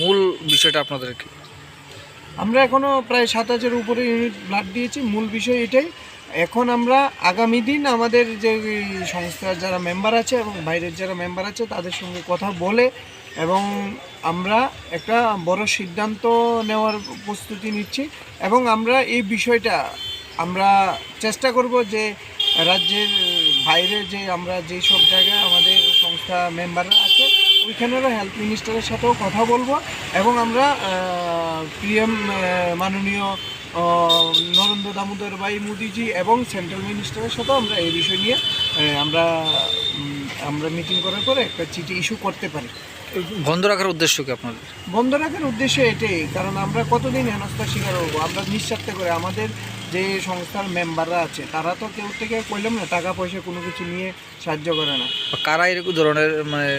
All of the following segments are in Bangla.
মূল বিষয়টা আপনাদের কি? আমরা এখনও প্রায় সাত হাজার উপরে ইউনিট ব্লাড দিয়েছি, মূল বিষয় এটাই। এখন আমরা আগামী দিন আমাদের যে সংস্থার যারা মেম্বার আছে এবং বাইরের যারা মেম্বার আছে, তাদের সঙ্গে কথা বলে এবং আমরা একটা বড় সিদ্ধান্ত নেওয়ার প্রস্তুতি নিচ্ছি এবং আমরা এই বিষয়টা আমরা চেষ্টা করব যে রাজ্যের বাইরে যে আমরা যেই সব জায়গায় আমাদের সংস্থা মেম্বাররা আছে ওইখানেরও হেলথ মিনিস্টারের সাথেও কথা বলব এবং আমরা পিএম মাননীয় নরেন্দ্র দামোদর ভাই মোদিজি এবং সেন্ট্রাল মিনিস্টারের সাথেও আমরা এই বিষয় নিয়ে আমরা আমরা মিটিং করার পরে একটা চিঠি ইস্যু করতে পারি। বন্ধ রাখার উদ্দেশ্য কি আপনাদের? বন্ধ রাখার উদ্দেশ্য এটাই কারণ আমরা কতদিন হেনস্থার শিকার হব? আমরা নিঃস্বার্থে করে আমাদের যে সংস্থার মেম্বাররা আছে তারা তো কেউ থেকে কইলাম না টাকা পয়সা কোনো কিছু নিয়ে সাহায্য করে না। কারা এরকম ধরনের মানে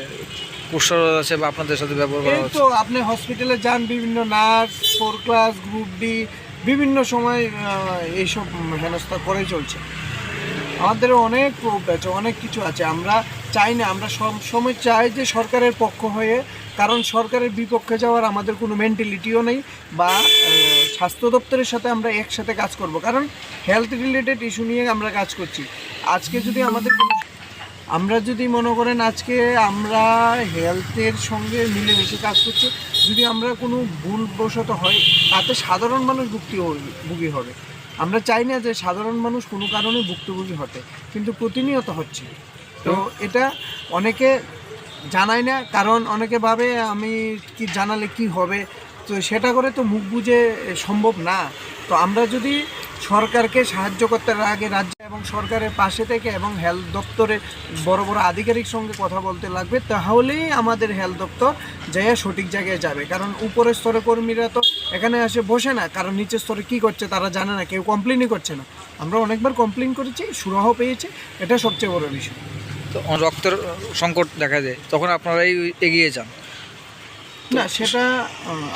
কুসর আছে বা আপনাদের সাথে ব্যবহার করা হচ্ছে? তো আপনি হসপিটালে যান বিভিন্ন nurse four class group D বিভিন্ন সময় এইসব হেনস্থা করে চলছে। আমাদের অনেক প্রুফ আছে অনেক কিছু আছে। আমরা চাই না আমরা সব সময় চাই যে সরকারের পক্ষ হয়ে কারণ সরকারের বিপক্ষে যাওয়ার আমাদের কোনো মেন্টালিটিও নেই বা স্বাস্থ্য দপ্তরের সাথে আমরা একসাথে কাজ করব। কারণ হেলথ রিলেটেড ইস্যু নিয়ে আমরা কাজ করছি। আজকে যদি আমাদের কোনো আমরা যদি মনে করেন আজকে আমরা হেলথের সঙ্গে মিলেমিশে কাজ করছি, যদি আমরা কোনো ভুলবশত হয়, তাতে সাধারণ মানুষ ভুক্তি ভুগি হবে। আমরা চাই না যে সাধারণ মানুষ কোনো কারণে ভুক্তভোগী হতে, কিন্তু প্রতিনিয়ত হচ্ছে। তো এটা অনেকে জানায় না, কারণ অনেকে ভাবে, আমি কি জানালে কি হবে? তো সেটা করে তো মুখ বুঝে সম্ভব না। তো আমরা যদি সরকারকে সাহায্য করতে আগে রাজ্য এবং সরকারের পাশে থেকে এবং হেলথ দপ্তরে বড় বড় আধিকারিক সঙ্গে কথা বলতে লাগবে, তাহলেই আমাদের হেলথ দপ্তর যাইয়া সঠিক জায়গায় যাবে। কারণ উপরের স্তরে কর্মীরা তো এখানে আসে বসে না, কারণ নিচের স্তরে কী করছে তারা জানে না, কেউ কমপ্লেনই করছে না। আমরা অনেকবার কমপ্লেন করেছি, সুরাহ পেয়েছি, এটা সবচেয়ে বড় বিষয়। তো রক্তের সংকট দেখা যায় তখন আপনারাই এগিয়ে যান। না, সেটা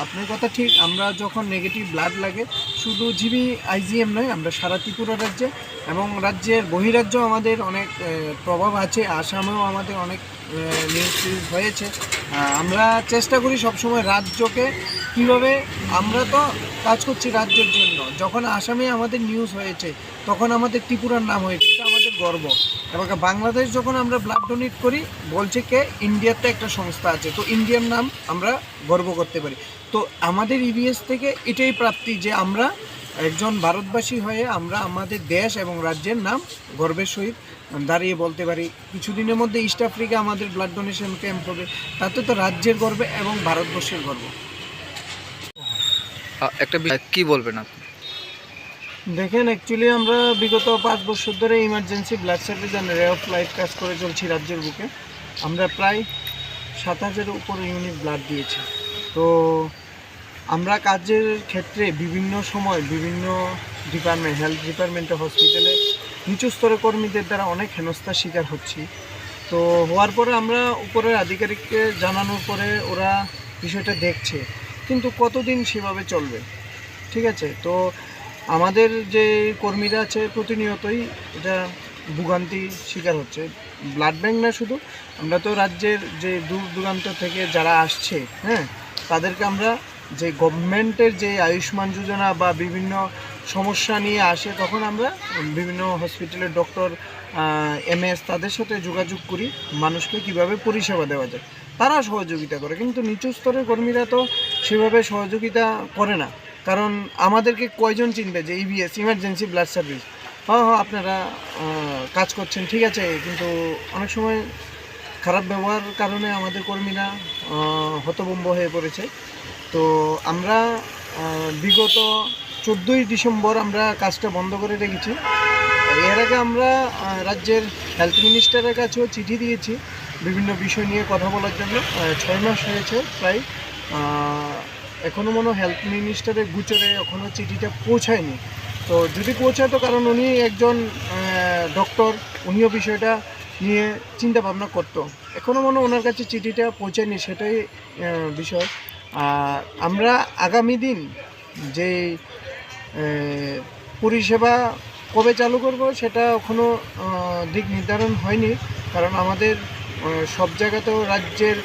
আপনার কথা ঠিক। আমরা যখন নেগেটিভ ব্লাড লাগে, শুধু জিবি আইজিএম নয়, আমরা সারা ত্রিপুরা রাজ্যে এবং রাজ্যের বহিরাজ্য আমাদের অনেক প্রভাব আছে, আসামেও আমাদের অনেক নিউজ হয়েছে। আমরা চেষ্টা করি সবসময় রাজ্যকে কীভাবে আমরা তো কাজ করছি রাজ্যের জন্য। যখন আসামে আমাদের নিউজ হয়েছে, তখন আমাদের ত্রিপুরার নাম হয়েছে। আমাদের গর্ব। এবং বাংলাদেশ যখন আমরা ব্লাড ডোনেট করি, বলছে কে? ইন্ডিয়াতে একটা সংস্থা আছে। তো ইন্ডিয়ার নাম আমরা গর্ব করতে পারি। তো আমাদের ইবিএস থেকে এটাই প্রাপ্তি যে আমরা একজন ভারতবাসী হয়ে আমরা আমাদের দেশ এবং রাজ্যের নাম গর্বের সহিত দাঁড়িয়ে বলতে পারি। কিছুদিনের মধ্যে ইস্ট আফ্রিকা আমাদের ব্লাড ডোনেশন ক্যাম্প হবে। তাতে তো রাজ্যের গর্বে এবং ভারতবর্ষের গর্ব। একটা কি বলবেন আপনি? দেখেন অ্যাকচুয়ালি আমরা বিগত পাঁচ বছর ধরে emergency blood service and ray of life কাজ করে চলছি রাজ্যের বুকে। আমরা প্রায় সাত হাজারের উপর ইউনিট ব্লাড দিয়েছি। তো আমরা কাজের ক্ষেত্রে বিভিন্ন সময় বিভিন্ন ডিপার্টমেন্ট হেলথ ডিপার্টমেন্টে হসপিটালে নিচু স্তরের কর্মীদের দ্বারা অনেক হেনস্থার শিকার হচ্ছি। তো হওয়ার পরে আমরা উপরের আধিকারিককে জানানোর পরে ওরা বিষয়টা দেখছে। কিন্তু কতদিন সেভাবে চলবে? ঠিক আছে? তো আমাদের যে কর্মীরা আছে প্রতিনিয়তই এটা ভোগান্তি শিকার হচ্ছে। ব্লাড ব্যাঙ্ক না শুধু, আমরা তো রাজ্যের যে দূর দূরান্ত থেকে যারা আসছে হ্যাঁ তাদেরকে আমরা যে গভর্নমেন্টের যে আয়ুষ্মান যোজনা বা বিভিন্ন সমস্যা নিয়ে আসে, তখন আমরা বিভিন্ন হসপিটালের ডক্টর এম এস তাদের সাথে যোগাযোগ করি, মানুষকে কীভাবে পরিষেবা দেওয়া যায়। তারা সহযোগিতা করে, কিন্তু নিচু স্তরের কর্মীরা তো সেভাবে সহযোগিতা করে না। কারণ আমাদেরকে কয়জন চিনবে যে ইবিএস ইমার্জেন্সি ব্লাড সার্ভিস হ্যাঁ হ্যাঁ আপনারা কাজ করছেন, ঠিক আছে, কিন্তু অনেক সময় খারাপ ব্যবহার কারণে আমাদের কর্মীরা হতভম্ব হয়ে পড়েছে। তো আমরা বিগত চোদ্দোই ডিসেম্বর আমরা কাজটা বন্ধ করে রেখেছি। এর আগে আমরা রাজ্যের হেলথ মিনিস্টারের কাছেও চিঠি দিয়েছি। বিভিন্ন বিষয় নিয়ে কথা বলার জন্য ছয় মাস হয়েছে প্রায়। এখনও মনে হেলথ মিনিস্টারের গুচরে এখনও চিঠিটা পৌঁছায়নি। তো যদি পৌঁছাতো কারণ উনি একজন ডক্টর উনিও বিষয়টা নিয়ে চিন্তা ভাবনা করতো। এখনও মনে ওনার কাছে চিঠিটা পৌঁছায়নি, সেটাই বিষয়। আর আমরা আগামী দিন যে পরিষেবা কবে চালু করব সেটা এখনও দিক নির্ধারণ হয়নি। কারণ আমাদের সব জায়গাতেও রাজ্যের